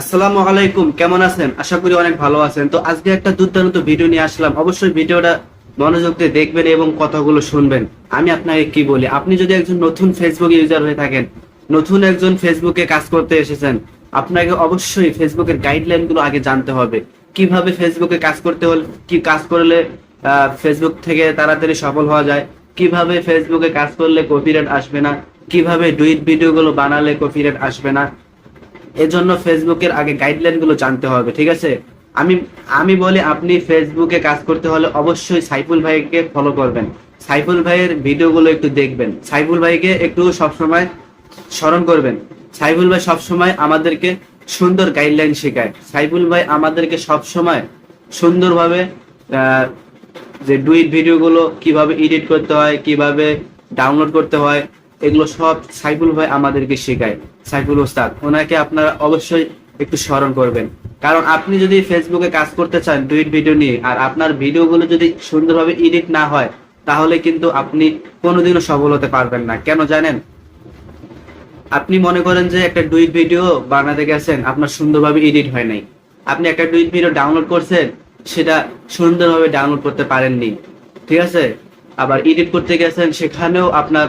আসসালামু আলাইকুম, কেমন আছেন? আশা করি অনেক ভালো আছেন। তো আজকে একটা দুর্দান্ত ভিডিও নিয়ে আসলাম। অবশ্যই ভিডিওটা মনোযোগ দিয়ে দেখবেন এবং কথাগুলো শুনবেন। আমি আপনাকে কি বলি, আপনি যদি একজন নতুন ফেসবুক ইউজার হয়ে থাকেন, নতুন একজন ফেসবুকে কাজ করতে এসেছেন, আপনাকে অবশ্যই ফেসবুকের গাইডলাইনগুলো আগে জানতে হবে। কীভাবে ফেসবুকে কাজ করতে হলে, কি কাজ করলে ফেসবুক থেকে তাড়াতাড়ি সফল হওয়া যায়, কীভাবে ফেসবুকে কাজ করলে কপিরাইট আসবে না, কীভাবে ডুইট ভিডিও গুলো বানালে কপিরাইট আসবে না এজন্য ফেসবুকের আগে গাইডলাইনগুলো জানতে হবে, ঠিক আছে? আমি আমি বলি আপনি ফেসবুকে কাজ করতে হলে অবশ্যই সাইফুল ভাইকে ফলো করবেন। সাইফুল ভাইয়ের ভিডিওগুলো একটু দেখবেন। সাইফুল ভাইকে একটু সবসময় স্মরণ করবেন। সাইফুল ভাই সবসময় আমাদেরকে সুন্দর গাইডলাইন শেখায়। সাইফুল ভাই আমাদেরকে সবসময় সুন্দরভাবে যে ডুইট ভিডিওগুলো কীভাবে এডিট করতে হয়, কীভাবে ডাউনলোড করতে হয় এগুলো সব সাইফুল ভাই আমাদেরকে শেখায়। সাইফুল ওস্তাদ, ওনাকে আপনারা অবশ্যই একটু স্মরণ করবেন। কারণ আপনি যদি ফেসবুকে কাজ করতে চান ডুইট ভিডিও নিয়ে, আর আপনার ভিডিওগুলো যদি সুন্দরভাবে এডিট না হয়, তাহলে কিন্তু আপনি কোনোদিনও সফল হতে পারবেন না। কেন জানেন? আপনি মনে করেন যে একটা ডুইট ভিডিও বানাতে গেছেন, আপনার সুন্দরভাবে এডিট হয় নাই। আপনি একটা ডুইট ভিডিও ডাউনলোড করছেন, সেটা সুন্দরভাবে ডাউনলোড করতে পারেননি। ঠিক আছে? আবার এডিট করতে গেছেন, সেখানেও আপনার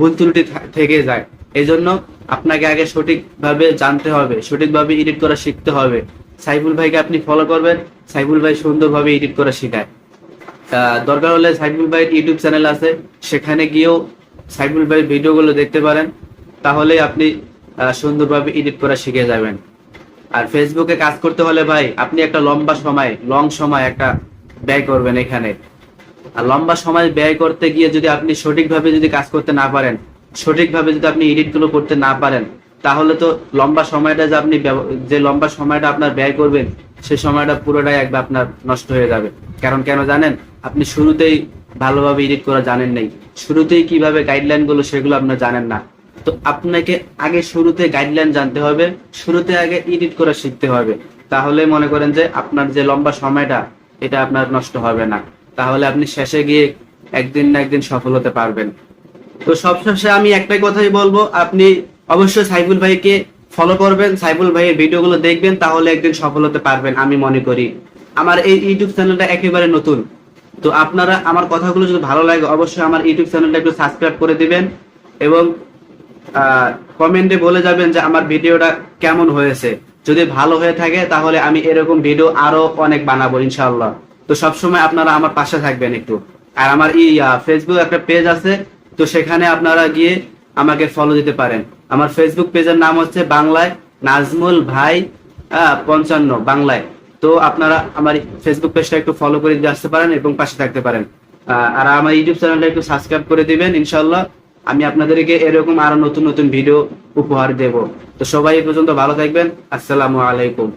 ভুল ত্রুটি থেকে যায়। এই জন্য আপনাকে আগে সঠিকভাবে জানতে হবে, সঠিকভাবে এডিট করা শিখতে হবে। সাইফুল ভাইকে আপনি ফলো করবেন, সাইফুল ভাই সুন্দরভাবে এডিট করা শেখায়। দরকার হলে সাইফুল ভাইয়ের ইউটিউব চ্যানেল আছে, সেখানে গিয়েও সাইফুল ভাইয়ের ভিডিওগুলো দেখতে পারেন। তাহলে আপনি সুন্দরভাবে এডিট করা শিখে যাবেন। আর ফেসবুকে কাজ করতে হলে ভাই, আপনি একটা লম্বা সময় লং সময় একটা ব্যয় করবেন এখানে। আর লম্বা সময় ব্যয় করতে গিয়ে যদি আপনি সঠিকভাবে যদি কাজ করতে না পারেন, সঠিকভাবে যদি আপনি এডিটগুলো করতে না পারেন, তাহলে তো লম্বা সময়টা যে আপনি যে লম্বা সময়টা আপনার ব্যয় করবেন সেই সময়টা পুরোটাই একবার আপনার নষ্ট হয়ে যাবে। কারণ কেন জানেন? আপনি শুরুতেই ভালোভাবে এডিট করা জানেন নাই। শুরুতেই কীভাবে গাইডলাইনগুলো সেগুলো আপনার জানেন না। তো আপনাকে আগে শুরুতে গাইডলাইন জানতে হবে, শুরুতে আগে এডিট করা শিখতে হবে। তাহলে মনে করেন যে আপনার যে লম্বা সময়টা, এটা আপনার নষ্ট হবে না। তাহলে আপনি শেষে গিয়ে একদিন না একদিন সফল হতে পারবেন। তো সবশেষে আমি একটাই কথাই বলব, আপনি অবশ্যই সাইফুল ভাইকে ফলো করবেন, সাইফুল ভাইয়ের ভিডিওগুলো দেখবেন, তাহলে একদিন সফল হতে পারবেন আমি মনে করি। আমার এই ইউটিউব চ্যানেলটা একেবারে নতুন। তো আপনারা আমার কথাগুলো যদি ভালো লাগে, অবশ্যই আমার ইউটিউব চ্যানেলটা একটু সাবস্ক্রাইব করে দিবেন এবং কমেন্টে বলে যাবেন যে আমার ভিডিওটা কেমন হয়েছে। যদি ভালো হয়ে থাকে, তাহলে আমি এরকম ভিডিও আরও অনেক বানাবো ইনশাল্লাহ তো সবসময় আপনারা আমার পাশে থাকবেন একটু। আর আমার এই ফেসবুক একটা পেজ আছে, তো সেখানে আপনারা গিয়ে আমাকে ফলো দিতে পারেন। আমার ফেসবুক পেজের নাম হচ্ছে বাংলায় নাজমুল ভাই পঞ্চান্ন, বাংলায়। তো আপনারা আমার ফেসবুক পেজটা একটু ফলো করে দিয়ে আসতে পারেন এবং পাশে থাকতে পারেন। আর আমার ইউটিউব চ্যানেলটা একটু সাবস্ক্রাইব করে দিবেন ইনশাল্লাহ আমি আপনাদেরকে এরকম আরও নতুন নতুন ভিডিও উপহার দেব। তো সবাই এই পর্যন্ত ভালো থাকবেন। আসসালামু আলাইকুম।